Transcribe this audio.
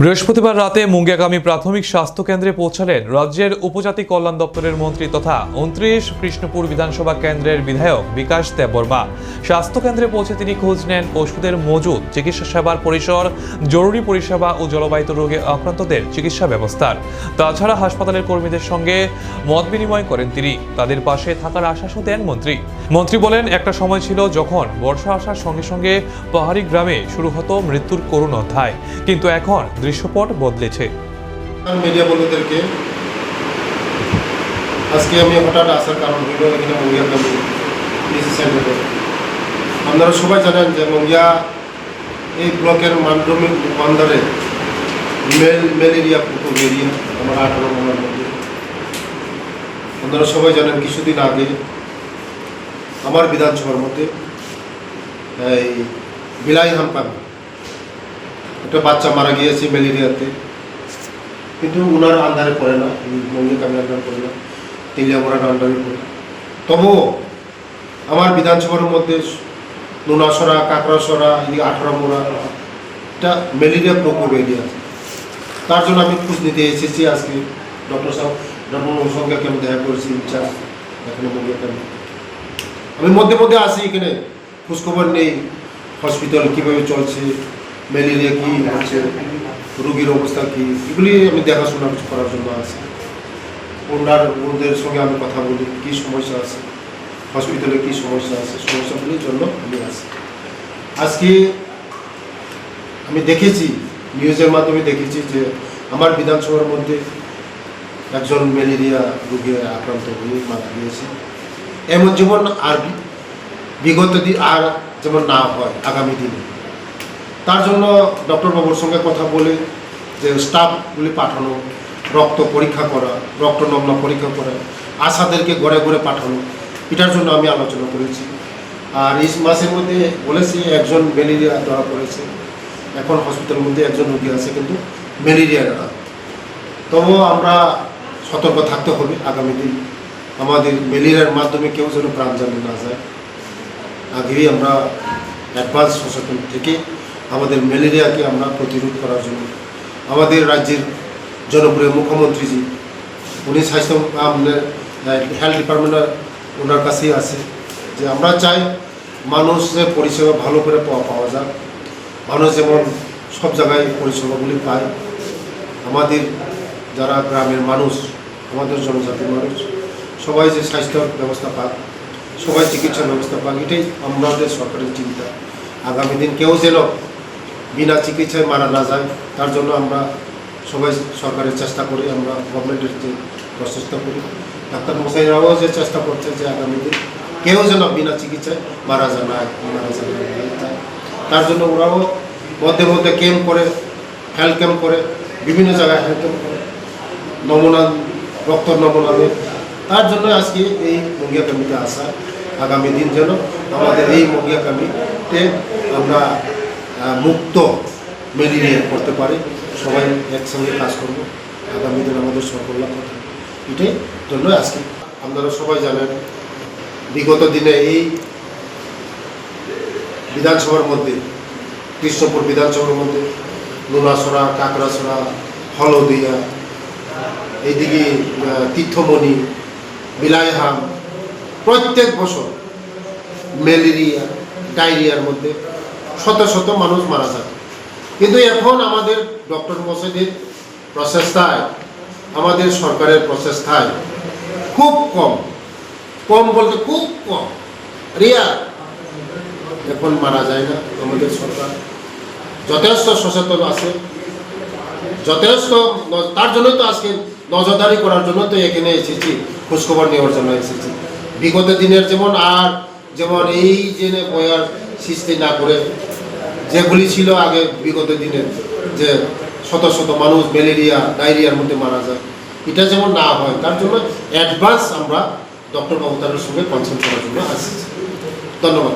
বৃহস্পতিবার রাতে মুঙ্গিয়াগামী প্রাথমিক স্বাস্থ্য কেন্দ্রে পৌঁছালেন রাজ্যের উপজাতি কল্যাণ দপ্তরের মন্ত্রী তথা উনত্রিশ কৃষ্ণপুর বিধানসভা কেন্দ্রের বিধায়ক বিকাশ দেববর্মা স্বাস্থ্য কেন্দ্রে পৌঁছে তিনি খোঁজ নেন ওষুধের মজুদ, চিকিৎসা সেবার পরিসর, জরুরি পরিষেবা ও জলবাহিত রোগে আক্রান্তদের চিকিৎসা ব্যবস্থার। তাছাড়া হাসপাতালের কর্মীদের সঙ্গে মত বিনিময় করেন তিনি। তাদের পাশে থাকার আশ্বাসও দেন মন্ত্রী। মন্ত্রী বলেন, একটা সময় ছিল যখন বর্ষা আসার সঙ্গে সঙ্গে পাহাড়ি গ্রামে শুরু হতো মৃত্যুর করুণ অধ্যায়। কিন্তু এখন দৃশ্যপট বদলেছে। মিডিয়া বন্ধুদেরকে, আজকে আমি হঠাৎ আসার কারণ হইল এখানে মঙ্গিয়া সেন্টারে আপনারা সবাই জানেন যে মঙ্গিয়া এই ব্লকের মানডমির বান্দারে ম্যালেরিয়া পুকুর এরিয়া, আমার আঠারো নম্বর মধ্যে। আপনারা সবাই জানেন কিছুদিন আগে আমার বিধানসভার মধ্যে এই বিলাই হাম্পান একটা বাচ্চা মারা গিয়েছে ম্যালেরিয়াতে। কিন্তু ওনার আন্ডারে পড়ে না মঙ্গিক আমি আন্ডারে পড়ে না তেলিয়ামোড়ার আন্ডারে পড়ে তবুও আমার বিধানসভার মধ্যে নোনাসরা, কাকড়াসরা আঠারো মোড়া এটা ম্যালেরিয়া প্রকোপ এরিয়া তার জন্য আমি খোঁজ নিতে এসেছি আজকে। ডক্টর সাহেব, ডক্টর সঙ্গে আমি দেখা করেছি ইনচার্জ এখানে মঙ্গিয়া আমি আমি মধ্যে মধ্যে আসি এখানে, খোঁজখবর নেই, হসপিটাল কীভাবে চলছে ম্যালেরিয়া কী হচ্ছে? রোগীর অবস্থা কী? এগুলি আমি দেখাশোনা কিছু করার জন্য আছি। ওনার, ওদের সঙ্গে আমি কথা বলি, কী সমস্যা আছে? হসপিটালে কী সমস্যা আছে? সমস্যাগুলির জন্য আমি আসি আজকে আমি দেখেছি, নিউজের মাধ্যমে দেখেছি যে আমার বিধানসভার মধ্যে একজন ম্যালেরিয়া রোগী আক্রান্ত হয়ে মারা গিয়েছে। এমন যেমন আর বিগত দিন আর যেমন না হয়, আগামী দিনে। তার জন্য ডক্টর বাবুর সঙ্গে কথা বলে যে স্টাফগুলি পাঠানো, রক্ত পরীক্ষা করা রক্ত নমুনা পরীক্ষা করা আশাদেরকে ঘরে ঘরে পাঠানো, এটার জন্য আমি আলোচনা করেছি। আর এই মাসের মধ্যে বলেছি একজন ম্যালেরিয়া ধরা পড়েছে। এখন হসপিটালের মধ্যে একজন রোগী আছে কিন্তু ম্যালেরিয়া না তবুও আমরা সতর্ক থাকতে হবে আগামী দিন। আমাদের ম্যালেরিয়ার মাধ্যমে কেউ যেন প্রাণ জানে না যায় আগেই আমরা অ্যাডভান্স সচেতন থেকে আমাদের ম্যালেরিয়াকে আমরা প্রতিরোধ করার জন্য। আমাদের রাজ্যের জনপ্রিয় মুখ্যমন্ত্রীজি, উনি স্বাস্থ্য হেলথ ডিপার্টমেন্টের ওনার কাছেই আছে যে আমরা চাই মানুষের পরিষেবা ভালো করে পাওয়া পাওয়া যাক। মানুষ যেমন সব জায়গায় পরিষেবাগুলি পায়, আমাদের যারা গ্রামের মানুষ, আমাদের জনজাতির মানুষ, সবাই যে স্বাস্থ্য ব্যবস্থা পাক, সবাই চিকিৎসা ব্যবস্থা পাক, এটাই আমাদের সরকারের চিন্তা। আগামী দিন কেউ যেন বিনা চিকিৎসায় মারা না যায়, তার জন্য আমরা সবাই সরকারের চেষ্টা করি, আমরা গভর্নমেন্টের যে প্রচেষ্টা করি ডাক্তার মশাইরাও যে চেষ্টা করছে যে আগামী দিন কেউ যেন বিনা চিকিৎসায় মারা যায় না, মারা যায় তার জন্য ওরাও মধ্যে মধ্যে ক্যাম্প করে হেলথ ক্যাম্প করে, বিভিন্ন জায়গায় হেলথ ক্যাম্প করে, নমুনা রক্ত নমুনা। তার জন্য আজকে এই মঙ্গিয়া কামিতে আসা, আগামী দিন যেন আমাদের এই মঙ্গিয়া কামিতে আমরা মুক্ত ম্যালেরিয়া করতে পারে। সবাই একসঙ্গে কাজ করব। আগামী দিন আমাদের লাভ হবে এটাই জন্য আজকে আপনারা সবাই জানেন, বিগত দিনে এই বিধানসভার মধ্যে, কৃষ্ণপুর বিধানসভার মধ্যে, লুনাসরা কাকড়াছড়া হলদিয়া এইদিকে তীর্থমণি বিলাইহাম, প্রত্যেক বছর ম্যালেরিয়া, ডায়রিয়ার মধ্যে শত শত মানুষ মারা যায় কিন্তু এখন আমাদের ডক্টর মশাইদের প্রচেষ্টায়, আমাদের সরকারের প্রচেষ্টায় খুব কম কম বলতে খুব কম, রিয়া, এখন মারা যায় না আমাদের সরকার। যথেষ্ট সচেতন আছে, যথেষ্ট তার জন্যই তো আজকে নজরদারি করার জন্য তো এখানে এসেছি, খোঁজখবর নেওয়ার জন্য এসেছি। বিগত দিনের যেমন আর যেমন এই জেনে বয়ার সৃষ্টি না করে যেগুলি ছিল আগে বিগত দিনে, যে শত শত মানুষ ম্যালেরিয়া, ডায়রিয়ার মধ্যে মারা যায়, এটা যেমন না হয়, তার জন্য অ্যাডভান্স আমরা ডক্টর বাবু তার সঙ্গে কনসাল্ট করার জন্য আসছি। ধন্যবাদ।